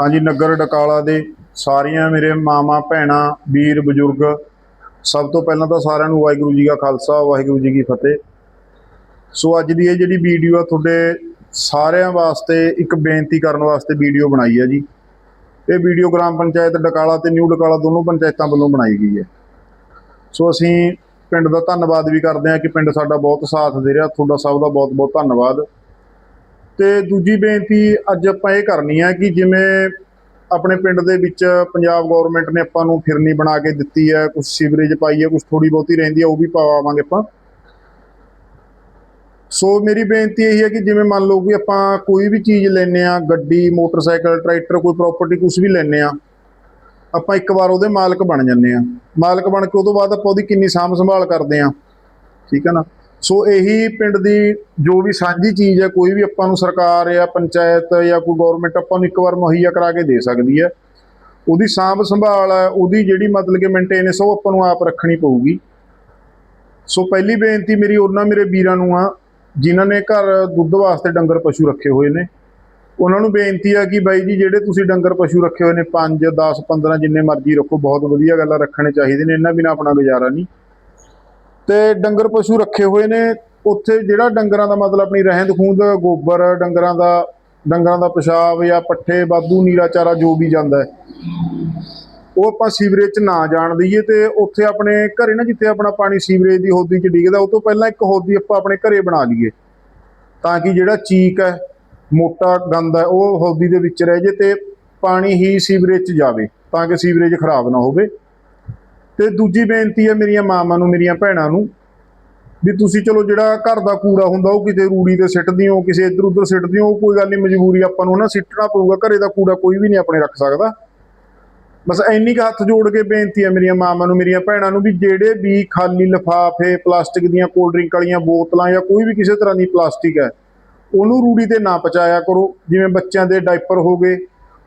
ਹਾਂਜੀ, ਨਗਰ ਡਕਾਲਾ ਦੇ ਸਾਰੀਆਂ ਮੇਰੇ ਮਾਮਾ, ਭੈਣਾਂ, ਵੀਰ, ਬਜ਼ੁਰਗ, ਸਭ ਤੋਂ ਪਹਿਲਾਂ ਤਾਂ ਸਾਰਿਆਂ ਨੂੰ ਵਾਹਿਗੁਰੂ ਜੀ ਕਾ ਖਾਲਸਾ, ਵਾਹਿਗੁਰੂ ਜੀ ਕੀ ਫਤਿਹ। ਸੋ ਅੱਜ ਦੀ ਇਹ ਜਿਹੜੀ ਵੀਡੀਓ ਆ, ਤੁਹਾਡੇ ਸਾਰਿਆਂ ਵਾਸਤੇ ਇੱਕ ਬੇਨਤੀ ਕਰਨ ਵਾਸਤੇ ਵੀਡੀਓ ਬਣਾਈ ਹੈ ਜੀ। ਇਹ ਵੀਡੀਓ ਗ੍ਰਾਮ ਪੰਚਾਇਤ ਡਕਾਲਾ ਤੇ ਨਿਊ ਡਕਾਲਾ ਦੋਨੋਂ ਪੰਚਾਇਤਾਂ ਵੱਲੋਂ ਬਣਾਈ ਗਈ ਹੈ। ਸੋ ਅਸੀਂ ਪਿੰਡ ਦਾ ਧੰਨਵਾਦ ਵੀ ਕਰਦੇ ਹਾਂ ਕਿ ਪਿੰਡ ਸਾਡਾ ਬਹੁਤ ਸਾਥ ਦੇ ਰਿਹਾ, ਤੁਹਾਡਾ ਸਭ ਦਾ ਬਹੁਤ ਬਹੁਤ ਧੰਨਵਾਦ। ਤੇ ਦੂਜੀ ਬੇਨਤੀ ਅੱਜ ਆਪਾਂ ਇਹ ਕਰਨੀ ਹੈ ਕਿ ਜਿਵੇਂ ਆਪਣੇ ਪਿੰਡ ਦੇ ਵਿੱਚ ਪੰਜਾਬ ਗਵਰਨਮੈਂਟ ਨੇ ਆਪਾਂ ਨੂੰ ਫਿਰਨੀ ਬਣਾ ਕੇ ਦਿੱਤੀ ਹੈ ਕੁਝ ਸੀਵਰੇਜ ਪਾਈ ਹੈ ਕੁਝ ਥੋੜੀ ਬਹੁਤੀ ਰਹਿੰਦੀ ਹੈ ਉਹ ਵੀ ਪਾਵਾਂਗੇ ਆਪਾਂ। ਸੋ ਮੇਰੀ ਬੇਨਤੀ ਇਹ ਹੈ ਕਿ ਜਿਵੇਂ ਮੰਨ ਲਓ ਕਿ ਆਪਾਂ ਕੋਈ ਵੀ ਚੀਜ਼ ਲੈਨੇ ਆ, ਗੱਡੀ, ਮੋਟਰਸਾਈਕਲ, ਟਰੈਕਟਰ, ਕੋਈ ਪ੍ਰਾਪਰਟੀ ਕੁਝ ਵੀ ਲੈਨੇ ਆ, ਆਪਾਂ ਇੱਕ ਵਾਰ ਉਹਦੇ ਮਾਲਕ ਬਣ ਜੰਨੇ ਆ। ਮਾਲਕ ਬਣ ਕੇ ਉਹ ਤੋਂ ਬਾਅਦ ਆਪਾਂ ਉਹਦੀ ਕਿੰਨੀ ਸਾਂਭ ਸੰਭਾਲ ਕਰਦੇ ਆ। ਠੀਕ ਹੈ ਨਾ? ਸੋ ਇਹੀ ਪਿੰਡ ਦੀ ਜੋ ਵੀ ਸਾਂਝੀ ਚੀਜ਼ ਹੈ, ਕੋਈ ਵੀ ਆਪਾਂ ਨੂੰ ਸਰਕਾਰ ਜਾਂ ਪੰਚਾਇਤ ਜਾਂ ਕੋਈ ਗਵਰਨਮੈਂਟ ਆਪਾਂ ਨੂੰ ਇੱਕ ਵਾਰ ਮੁਹੱਈਆ ਕਰਾ ਕੇ ਦੇ ਸਕਦੀ ਹੈ। ਉਹਦੀ ਸਾਂਭ ਸੰਭਾਲ ਹੈ, ਉਹਦੀ ਜਿਹੜੀ ਮਤਲਬ ਕਿ ਮੇਨਟੇਨੈਂਸ ਉਹ ਆਪਾਂ ਨੂੰ ਆਪ ਰੱਖਣੀ ਪਊਗੀ। ਸੋ ਪਹਿਲੀ ਬੇਨਤੀ ਮੇਰੀ ਉਹਨਾਂ ਮੇਰੇ ਵੀਰਾਂ ਨੂੰ ਆ, ਜਿਨ੍ਹਾਂ ਨੇ ਘਰ ਦੁੱਧ ਵਾਸਤੇ ਡੰਗਰ ਪਸ਼ੂ ਰੱਖੇ ਹੋਏ ਨੇ, ਉਹਨਾਂ ਨੂੰ ਬੇਨਤੀ ਆ ਕਿ ਬਾਈ ਜੀ, ਜਿਹੜੇ ਤੁਸੀਂ ਡੰਗਰ ਪਸ਼ੂ ਰੱਖੇ ਹੋਏ ਨੇ 5 10 15 ਜਿੰਨੇ ਮਰਜ਼ੀ ਰੱਖੋ, ਬਹੁਤ ਵਧੀਆ ਗੱਲ ਆ ਰੱਖਣੇ ਚਾਹੀਦੇ ਨੇ, ਇਹਨਾਂ ਬਿਨਾਂ ਆਪਣਾ ਗੁਜ਼ਾਰਾ ਨਹੀਂ। ਤੇ ਡੰਗਰ ਪਸ਼ੂ ਰੱਖੇ ਹੋਏ ਨੇ। ਉੱਥੇ ਜਿਹੜਾ ਡੰਗਰਾਂ ਦਾ ਮਤਲਬ ਆਪਣੀ ਰਹਿੰਦ ਖੂੰਦ ਗੋਬਰ, ਡੰਗਰਾਂ ਦਾ ਡੰਗਰਾਂ ਦਾ ਪਿਸ਼ਾਬ ਜਾਂ ਪੱਠੇ ਬਾਦੂ ਨੀਰਾ ਚਾਰਾ ਜੋ ਵੀ ਜਾਂਦਾ ਉਹ ਆਪਾਂ ਸੀਵਰੇਜ 'ਚ ਨਾ ਜਾਣ ਦਈਏ ਤੇ ਉੱਥੇ ਆਪਣੇ ਘਰੇ ਨਾ ਜਿੱਥੇ ਆਪਣਾ ਪਾਣੀ ਸੀਵਰੇਜ ਦੀ ਹੋਦੀ 'ਚ ਡਿੱਗਦਾ, ਉਹ ਤੋਂ ਪਹਿਲਾਂ ਇੱਕ ਹੋਦੀ ਆਪਾਂ ਆਪਣੇ ਘਰੇ ਬਣਾ ਲਈਏ। ਤਾਂ ਕਿ ਜਿਹੜਾ ਚੀਕ ਹੈ, ਮੋਟਾ ਗੰਦ ਹੈ, ਉਹ ਹੋਦੀ ਦੇ ਵਿੱਚ ਰਹਿ ਜੇ ਤੇ ਪਾਣੀ ਹੀ ਸੀਵਰੇਜ 'ਚ ਜਾਵੇ, ਤਾਂ ਕਿ ਸੀਵਰੇਜ ਖਰਾਬ ਨਾ ਹੋਵੇ। ਤੇ ਦੂਜੀ ਬੇਨਤੀ ਹੈ ਮੇਰੀਆਂ ਮਾਵਾਂ ਨੂੰ, ਮੇਰੀਆਂ ਭੈਣਾਂ ਨੂੰ, ਵੀ ਤੁਸੀਂ ਚਲੋ ਜਿਹੜਾ ਘਰ ਦਾ ਕੂੜਾ ਹੁੰਦਾ, ਉਹ ਕਿਤੇ ਰੂੜੀ ਤੇ ਸਿੱਟਦੇ ਹੋ, ਕਿਸੇ ਇੱਧਰ ਉੱਧਰ ਸਿੱਟਦੇ ਹੋ, ਉਹ ਕੋਈ ਗੱਲ ਨਹੀਂ, ਮਜਬੂਰੀ ਆਪਾਂ ਨੂੰ ਨਾ ਸਿੱਟਣਾ ਪਊਗਾ, ਘਰੇ ਦਾ ਕੂੜਾ ਕੋਈ ਵੀ ਨਹੀਂ ਆਪਣੇ ਰੱਖ ਸਕਦਾ। ਬਸ ਇੰਨੀ ਕੁ ਹੱਥ ਜੋੜ ਕੇ ਬੇਨਤੀ ਹੈ ਮੇਰੀਆਂ ਮਾਵਾਂ ਨੂੰ, ਮੇਰੀਆਂ ਭੈਣਾਂ ਨੂੰ, ਵੀ ਜਿਹੜੇ ਵੀ ਖਾਲੀ ਲਿਫਾਫੇ, ਪਲਾਸਟਿਕ ਦੀਆਂ ਕੋਲਡ ਡਰਿੰਕ ਵਾਲੀਆਂ ਬੋਤਲਾਂ ਜਾਂ ਕੋਈ ਵੀ ਕਿਸੇ ਤਰ੍ਹਾਂ ਦੀ ਪਲਾਸਟਿਕ ਹੈ, ਉਹਨੂੰ ਰੂੜੀ ਤੇ ਨਾ ਪਚਾਇਆ ਕਰੋ। ਜਿਵੇਂ ਬੱਚਿਆਂ ਦੇ ਡਾਈਪਰ ਹੋ ਗਏ,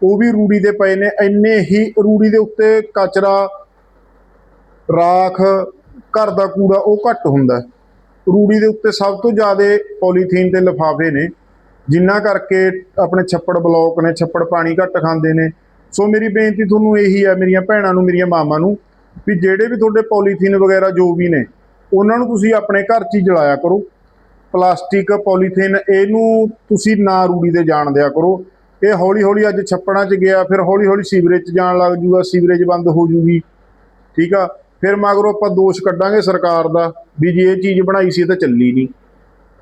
ਉਹ ਵੀ ਰੂੜੀ ਤੇ ਪਏ ਨੇ, ਇੰਨੇ ਹੀ ਰੂੜੀ ਦੇ ਉੱਤੇ ਕਚਰਾ ਰਾਖ, ਘਰ ਦਾ ਕੂੜਾ, ਉਹ ਘੱਟ ਹੁੰਦਾ ਰੂੜੀ ਦੇ ਉੱਤੇ ਸਭ ਤੋਂ ਜ਼ਿਆਦਾ ਪੋਲੀਥੀਨ ਤੇ ਲਿਫਾਫੇ ਨੇ, ਜਿੰਨਾ ਕਰਕੇ ਆਪਣੇ ਛੱਪੜ ਬਲੌਕ ਨੇ, ਛੱਪੜ ਪਾਣੀ ਘੱਟ ਖਾਂਦੇ ਨੇ। ਸੋ ਮੇਰੀ ਬੇਨਤੀ ਤੁਹਾਨੂੰ ਇਹੀ ਹੈ, ਮੇਰੀਆਂ ਭੈਣਾਂ ਨੂੰ, ਮੇਰੀਆਂ ਮਾਵਾਂ ਨੂੰ, ਵੀ ਜਿਹੜੇ ਵੀ ਤੁਹਾਡੇ ਪੋਲੀਥੀਨ ਵਗੈਰਾ ਜੋ ਵੀ ਨੇ, ਉਹਨਾਂ ਨੂੰ ਤੁਸੀਂ ਆਪਣੇ ਘਰ 'ਚ ਹੀ ਜਲਾਇਆ ਕਰੋ। ਪਲਾਸਟਿਕ ਪੋਲੀਥੀਨ ਇਹਨੂੰ ਤੁਸੀਂ ਨਾ ਰੂੜੀ ਦੇ ਜਾਣ ਦਿਆ ਕਰੋ। ਇਹ ਹੌਲੀ ਹੌਲੀ ਅੱਜ ਛੱਪੜਾਂ 'ਚ ਗਿਆ, ਫਿਰ ਹੌਲੀ ਹੌਲੀ ਸੀਵਰੇਜ 'ਚ ਜਾਣ ਲੱਗ ਜੂਗਾ, ਸੀਵਰੇਜ ਬੰਦ ਹੋ ਜੂਗੀ। ਠੀਕ ਆ? ਫਿਰ ਮਗਰੋਂ ਆਪਾਂ ਦੋਸ਼ ਕੱਢਾਂਗੇ ਸਰਕਾਰ ਦਾ ਵੀ ਜੇ ਇਹ ਚੀਜ਼ ਬਣਾਈ ਸੀ ਤਾਂ ਚੱਲੀ ਨਹੀਂ।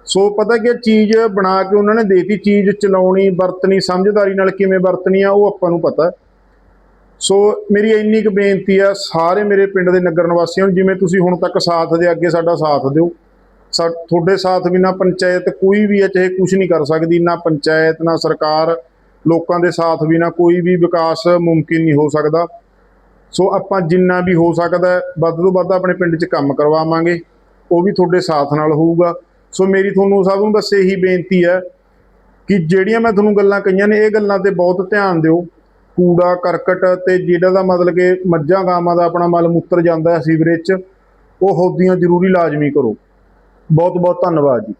ਸੋ ਪਤਾ ਕਿ ਚੀਜ਼ ਬਣਾ ਕੇ ਉਹਨਾਂ ਨੇ ਦੇਤੀ, ਚੀਜ਼ ਚਲਾਉਣੀ, ਵਰਤਣੀ, ਸਮਝਦਾਰੀ ਨਾਲ ਕਿਵੇਂ ਵਰਤਣੀ ਆ, ਉਹ ਆਪਾਂ ਨੂੰ ਪਤਾ। ਸੋ ਮੇਰੀ ਇੰਨੀ ਕੁ ਬੇਨਤੀ ਆ, ਸਾਰੇ ਮੇਰੇ ਪਿੰਡ ਦੇ ਨਗਰ ਨਿਵਾਸੀਆਂ ਨੂੰ, ਜਿਵੇਂ ਤੁਸੀਂ ਹੁਣ ਤੱਕ ਸਾਥ ਦੇ, ਅੱਗੇ ਸਾਡਾ ਸਾਥ ਦਿਓ। ਸਾ, ਤੁਹਾਡੇ ਸਾਥ ਬਿਨਾ ਪੰਚਾਇਤ ਕੋਈ ਵੀ ਹੈ, ਚਾਹੇ ਕੁਝ ਨਹੀਂ ਕਰ ਸਕਦੀ, ਨਾ ਪੰਚਾਇਤ, ਨਾ ਸਰਕਾਰ। ਲੋਕਾਂ ਦੇ ਸਾਥ ਬਿਨਾ ਕੋਈ ਵੀ ਵਿਕਾਸ ਮੁਮਕਿਨ ਨਹੀਂ ਹੋ ਸਕਦਾ। ਸੋ ਆਪਾਂ ਜਿੰਨਾ ਵੀ ਹੋ ਸਕਦਾ ਵੱਧ ਤੋਂ ਵੱਧ ਆਪਣੇ ਪਿੰਡ 'ਚ ਕੰਮ ਕਰਵਾਵਾਂਗੇ, ਉਹ ਵੀ ਤੁਹਾਡੇ ਸਾਥ ਨਾਲ ਹੋਊਗਾ। ਸੋ ਮੇਰੀ ਤੁਹਾਨੂੰ ਸਭ ਨੂੰ ਬਸ ਇਹੀ ਬੇਨਤੀ ਹੈ ਕਿ ਜਿਹੜੀਆਂ ਮੈਂ ਤੁਹਾਨੂੰ ਗੱਲਾਂ ਕਹੀਆਂ ਨੇ, ਇਹ ਗੱਲਾਂ ਤੇ ਬਹੁਤ ਧਿਆਨ ਦਿਓ। ਕੂੜਾ, ਕਰਕਟ ਤੇ ਜਿਹੜਾ ਦਾ ਮਤਲਬ ਕਿ ਮੱਝਾਂ, ਗਾਵਾਂ ਦਾ ਆਪਣਾ ਮਲ ਮੂਤਰ ਜਾਂਦਾ ਹੈ ਸੀਵਰੇਜ 'ਚ, ਉਹ ਹੌਦੀਆਂ ਜ਼ਰੂਰੀ ਲਾਜ਼ਮੀ ਕਰੋ। ਬਹੁਤ ਬਹੁਤ ਧੰਨਵਾਦ ਜੀ।